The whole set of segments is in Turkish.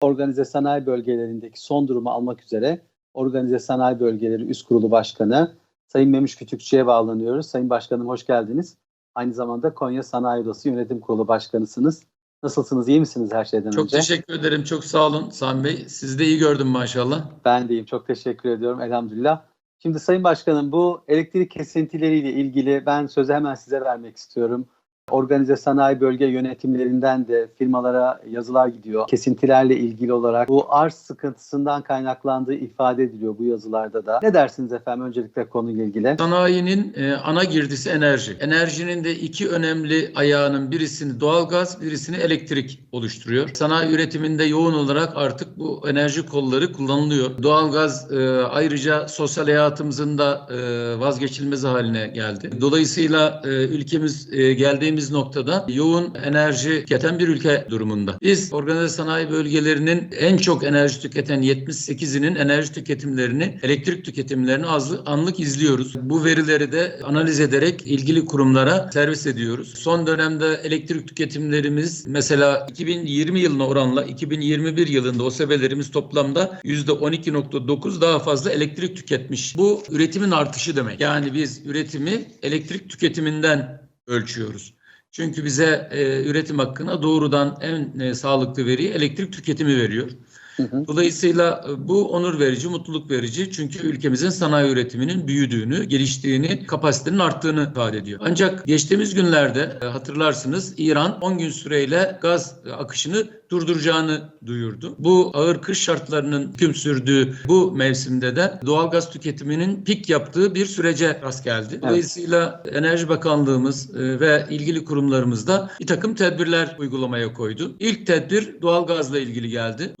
organize sanayi bölgelerindeki son durumu almak üzere Organize Sanayi Bölgeleri Üst Kurulu Başkanı Sayın Memiş Kütükçü'ye bağlanıyoruz. Sayın Başkanım hoş geldiniz. Aynı zamanda Konya Sanayi Odası Yönetim Kurulu Başkanısınız. Nasılsınız? İyi misiniz her şeyden Çok önce? teşekkür ederim. Çok sağ olun Sami Bey. Sizi de iyi gördüm maşallah. Ben deyim. Çok teşekkür ediyorum. Elhamdülillah. Şimdi Sayın Başkanım bu elektrik kesintileriyle ilgili ben sözü hemen size vermek istiyorum. Organize sanayi bölge yönetimlerinden de firmalara yazılar gidiyor. Kesintilerle ilgili olarak bu arz sıkıntısından kaynaklandığı ifade ediliyor bu yazılarda da. Ne dersiniz efendim öncelikle konuyla ilgili? Sanayinin e, ana girdisi enerji. Enerjinin de iki önemli ayağının birisini doğalgaz, birisini elektrik oluşturuyor. Sanayi üretiminde yoğun olarak artık bu enerji kolları kullanılıyor. Doğalgaz e, ayrıca sosyal hayatımızın da e, vazgeçilmezi haline geldi. Dolayısıyla e, ülkemiz e, geldiğimiz noktada yoğun enerji tüketen bir ülke durumunda. Biz organize sanayi bölgelerinin en çok enerji tüketen 78'inin enerji tüketimlerini, elektrik tüketimlerini azlı, anlık izliyoruz. Bu verileri de analiz ederek ilgili kurumlara servis ediyoruz. Son dönemde elektrik tüketimlerimiz mesela 2020 yılına oranla 2021 yılında o sebelerimiz toplamda %12.9 daha fazla elektrik tüketmiş. Bu üretimin artışı demek. Yani biz üretimi elektrik tüketiminden ölçüyoruz. Çünkü bize e, üretim hakkına doğrudan en e, sağlıklı veriyi elektrik tüketimi veriyor. Hı hı. Dolayısıyla e, bu onur verici, mutluluk verici. Çünkü ülkemizin sanayi üretiminin büyüdüğünü, geliştiğini, kapasitenin arttığını ifade ediyor. Ancak geçtiğimiz günlerde e, hatırlarsınız İran 10 gün süreyle gaz e, akışını durduracağını duyurdu. Bu ağır kış şartlarının hüküm sürdüğü bu mevsimde de doğal gaz tüketiminin pik yaptığı bir sürece rast geldi. Dolayısıyla Enerji Bakanlığımız ve ilgili kurumlarımız da bir takım tedbirler uygulamaya koydu. İlk tedbir doğalgazla ilgili geldi.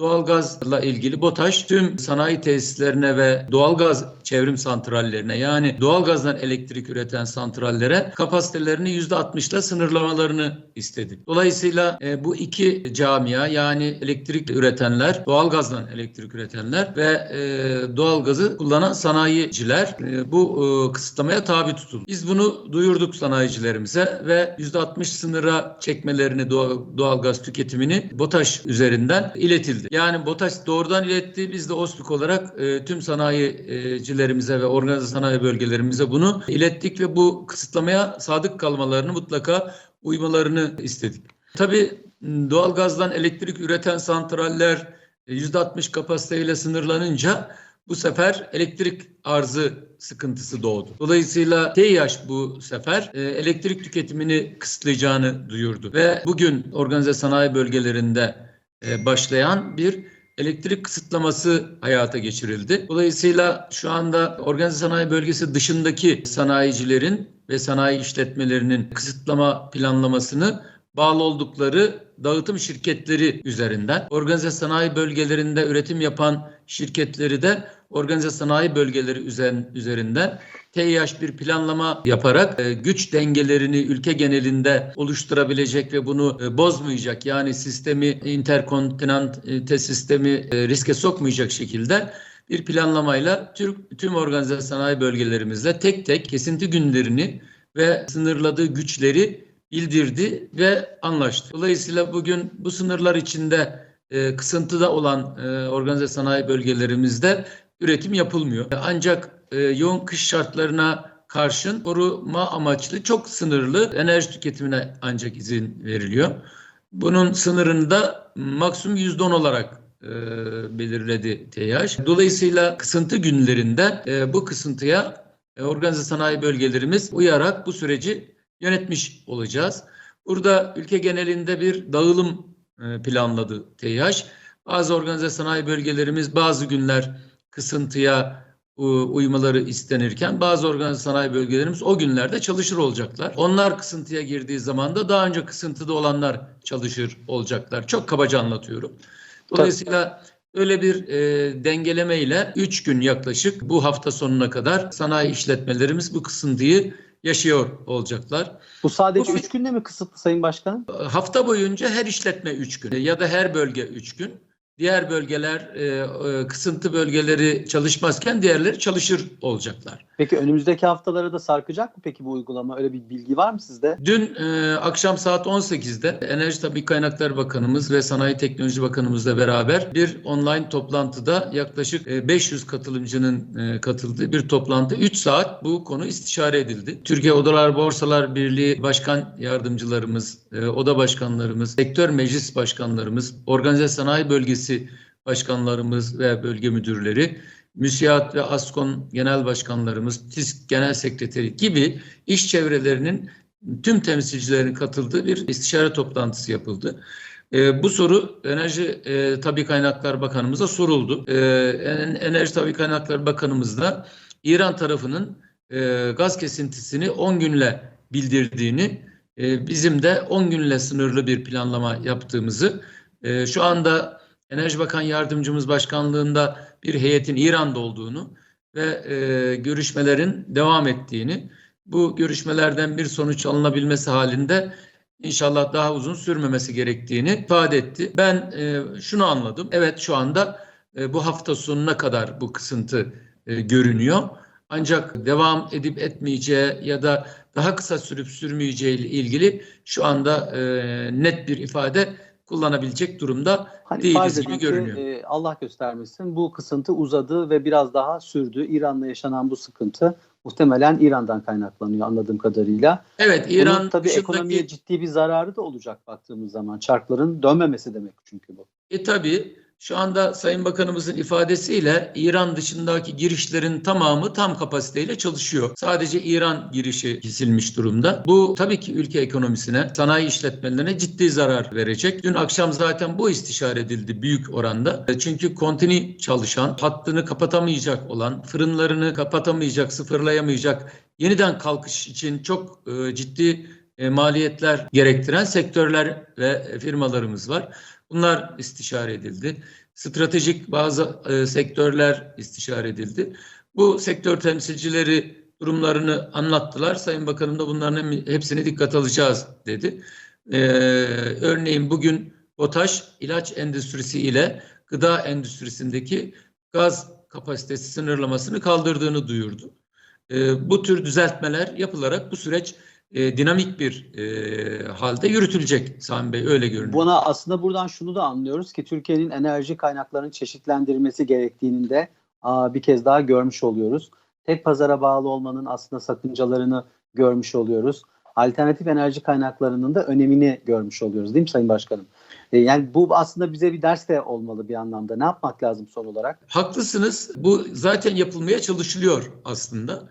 Doğalgazla ilgili BOTAŞ tüm sanayi tesislerine ve doğalgaz çevrim santrallerine yani doğalgazdan elektrik üreten santrallere kapasitelerini %60'la sınırlamalarını istedi. Dolayısıyla e, bu iki camia yani elektrik üretenler, doğalgazdan elektrik üretenler ve e, doğalgazı kullanan sanayiciler e, bu e, kısıtlamaya tabi tutuldu. Biz bunu duyurduk sanayicilerimize ve %60 sınıra çekmelerini doğal, doğalgaz tüketimini BOTAŞ üzerinden iletildi. Yani BOTAŞ doğrudan iletti. Biz de OSPİK olarak e, tüm sanayicilerimize ve organize sanayi bölgelerimize bunu ilettik ve bu kısıtlamaya sadık kalmalarını mutlaka uymalarını istedik. Tabii doğalgazdan elektrik üreten santraller %60 kapasiteyle sınırlanınca bu sefer elektrik arzı sıkıntısı doğdu. Dolayısıyla TİH bu sefer e, elektrik tüketimini kısıtlayacağını duyurdu. Ve bugün organize sanayi bölgelerinde e, başlayan bir elektrik kısıtlaması hayata geçirildi. Dolayısıyla şu anda organize sanayi bölgesi dışındaki sanayicilerin ve sanayi işletmelerinin kısıtlama planlamasını bağlı oldukları dağıtım şirketleri üzerinden, organize sanayi bölgelerinde üretim yapan şirketleri de organize sanayi bölgeleri üzerinden TİH bir planlama yaparak e, güç dengelerini ülke genelinde oluşturabilecek ve bunu e, bozmayacak yani sistemi interkontinente sistemi e, riske sokmayacak şekilde bir planlamayla Türk tüm organize sanayi bölgelerimizle tek tek kesinti günlerini ve sınırladığı güçleri bildirdi ve anlaştı. Dolayısıyla bugün bu sınırlar içinde e, kısıntıda olan e, organize sanayi bölgelerimizde üretim yapılmıyor. Ancak e, yoğun kış şartlarına karşın koruma amaçlı çok sınırlı enerji tüketimine ancak izin veriliyor. Bunun sınırını da maksimum %10 olarak e, belirledi TİH. Dolayısıyla kısıntı günlerinde e, bu kısıntıya e, organize sanayi bölgelerimiz uyarak bu süreci yönetmiş olacağız. Burada ülke genelinde bir dağılım e, planladı TİH. Bazı organize sanayi bölgelerimiz bazı günler kısıntıya uymaları istenirken bazı organize sanayi bölgelerimiz o günlerde çalışır olacaklar. Onlar kısıntıya girdiği zaman da daha önce kısıntıda olanlar çalışır olacaklar. Çok kabaca anlatıyorum. Dolayısıyla öyle bir e, dengeleme ile 3 gün yaklaşık bu hafta sonuna kadar sanayi işletmelerimiz bu kısıntıyı yaşıyor olacaklar. Bu sadece Bu- 3 günde mi kısıtlı Sayın Başkanım? Hafta boyunca her işletme 3 gün ya da her bölge 3 gün. Diğer bölgeler e, e, kısıntı bölgeleri çalışmazken diğerleri çalışır olacaklar. Peki önümüzdeki haftalara da sarkacak mı peki bu uygulama? Öyle bir bilgi var mı sizde? Dün e, akşam saat 18'de Enerji Tabii Kaynaklar Bakanımız ve Sanayi Teknoloji Bakanımızla beraber bir online toplantıda yaklaşık e, 500 katılımcının e, katıldığı bir toplantı 3 saat bu konu istişare edildi. Türkiye Odalar Borsalar Birliği Başkan Yardımcılarımız, e, oda başkanlarımız, sektör meclis başkanlarımız, organize sanayi bölgesi başkanlarımız ve bölge müdürleri, MÜSİAD ve ASKON genel başkanlarımız, TİSK genel sekreteri gibi iş çevrelerinin tüm temsilcilerin katıldığı bir istişare toplantısı yapıldı. E, bu soru Enerji e, Tabi Kaynaklar Bakanımıza soruldu. E, Enerji Tabi Kaynaklar Bakanımız da İran tarafının e, gaz kesintisini 10 günle bildirdiğini, e, bizim de 10 günle sınırlı bir planlama yaptığımızı, e, şu anda Enerji Bakan Yardımcımız Başkanlığında bir heyetin İran'da olduğunu ve e, görüşmelerin devam ettiğini, bu görüşmelerden bir sonuç alınabilmesi halinde inşallah daha uzun sürmemesi gerektiğini ifade etti. Ben e, şunu anladım. Evet şu anda e, bu hafta sonuna kadar bu kısıntı e, görünüyor. Ancak devam edip etmeyeceği ya da daha kısa sürüp sürmeyeceği ile ilgili şu anda e, net bir ifade kullanabilecek durumda Hani değiliz gibi görünüyor. e, Allah göstermesin bu kısıntı uzadı ve biraz daha sürdü. İran'la yaşanan bu sıkıntı muhtemelen İran'dan kaynaklanıyor anladığım kadarıyla. Evet Bunun İran tabii dışındaki- ekonomiye ciddi bir zararı da olacak baktığımız zaman. Çarkların dönmemesi demek çünkü bu. E tabii şu anda Sayın Bakanımızın ifadesiyle İran dışındaki girişlerin tamamı tam kapasiteyle çalışıyor. Sadece İran girişi kesilmiş durumda. Bu tabii ki ülke ekonomisine, sanayi işletmelerine ciddi zarar verecek. Dün akşam zaten bu istişare edildi büyük oranda. E, Çünkü kontinu çalışan, hattını kapatamayacak olan, fırınlarını kapatamayacak, sıfırlayamayacak, yeniden kalkış için çok e, ciddi e, maliyetler gerektiren sektörler ve firmalarımız var. Bunlar istişare edildi. Stratejik bazı e, sektörler istişare edildi. Bu sektör temsilcileri durumlarını anlattılar. Sayın Bakanım da bunların hepsine dikkat alacağız dedi. E, örneğin bugün BOTAŞ ilaç endüstrisi ile gıda endüstrisindeki gaz kapasitesi sınırlamasını kaldırdığını duyurdu. E, bu tür düzeltmeler yapılarak bu süreç e, dinamik bir e, halde yürütülecek Sami Bey öyle görünüyor. Buna aslında buradan şunu da anlıyoruz ki Türkiye'nin enerji kaynaklarının çeşitlendirilmesi gerektiğini de aa, bir kez daha görmüş oluyoruz. Tek pazara bağlı olmanın aslında sakıncalarını görmüş oluyoruz. Alternatif enerji kaynaklarının da önemini görmüş oluyoruz değil mi Sayın Başkanım? E, yani bu aslında bize bir ders de olmalı bir anlamda. Ne yapmak lazım son olarak? Haklısınız. Bu zaten yapılmaya çalışılıyor aslında.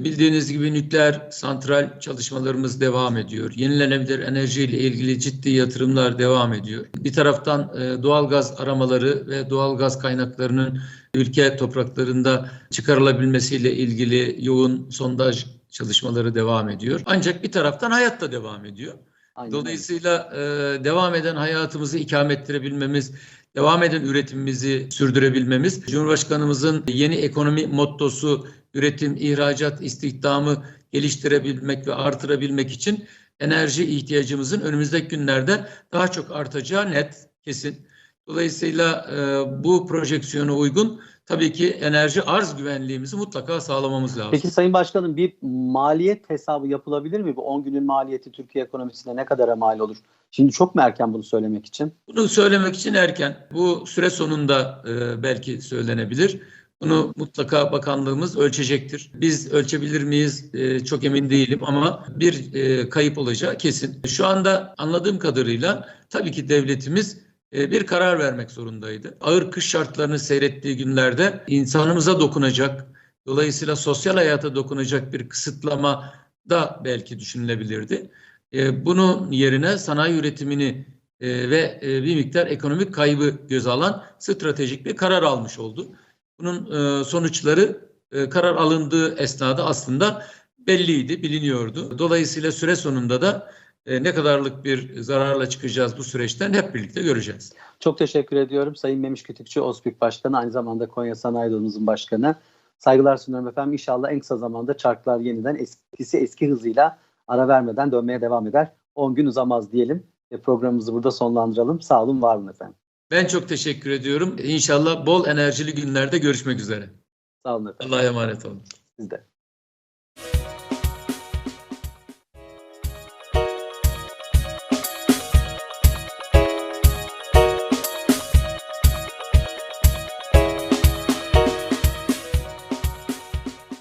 Bildiğiniz gibi nükleer santral çalışmalarımız devam ediyor. Yenilenebilir enerji ile ilgili ciddi yatırımlar devam ediyor. Bir taraftan e, doğal gaz aramaları ve doğal gaz kaynaklarının ülke topraklarında çıkarılabilmesiyle ilgili yoğun sondaj çalışmaları devam ediyor. Ancak bir taraftan hayat da devam ediyor. Aynen. Dolayısıyla e, devam eden hayatımızı ikame ettirebilmemiz, devam eden üretimimizi sürdürebilmemiz, Cumhurbaşkanımızın yeni ekonomi mottosu üretim, ihracat, istihdamı geliştirebilmek ve artırabilmek için enerji ihtiyacımızın önümüzdeki günlerde daha çok artacağı net, kesin. Dolayısıyla e, bu projeksiyona uygun tabii ki enerji arz güvenliğimizi mutlaka sağlamamız lazım. Peki Sayın Başkanım bir maliyet hesabı yapılabilir mi? Bu 10 günün maliyeti Türkiye ekonomisine ne kadara mal olur? Şimdi çok mu erken bunu söylemek için? Bunu söylemek için erken. Bu süre sonunda e, belki söylenebilir. Bunu mutlaka bakanlığımız ölçecektir. Biz ölçebilir miyiz e, çok emin değilim ama bir e, kayıp olacağı kesin. Şu anda anladığım kadarıyla tabii ki devletimiz bir karar vermek zorundaydı. Ağır kış şartlarını seyrettiği günlerde insanımıza dokunacak, dolayısıyla sosyal hayata dokunacak bir kısıtlama da belki düşünülebilirdi. E, bunun yerine sanayi üretimini e, ve e, bir miktar ekonomik kaybı göze alan stratejik bir karar almış oldu. Bunun e, sonuçları e, karar alındığı esnada aslında belliydi, biliniyordu. Dolayısıyla süre sonunda da e, ne kadarlık bir zararla çıkacağız bu süreçten hep birlikte göreceğiz. Çok teşekkür ediyorum. Sayın Memiş Kütükçü, OSBİK Başkanı, aynı zamanda Konya Sanayi Odamızın Başkanı. Saygılar sunuyorum efendim. İnşallah en kısa zamanda çarklar yeniden eskisi eski hızıyla ara vermeden dönmeye devam eder. 10 gün uzamaz diyelim ve programımızı burada sonlandıralım. Sağ olun, var olun efendim. Ben çok teşekkür ediyorum. İnşallah bol enerjili günlerde görüşmek üzere. Sağ olun efendim. Allah'a emanet olun. Siz de.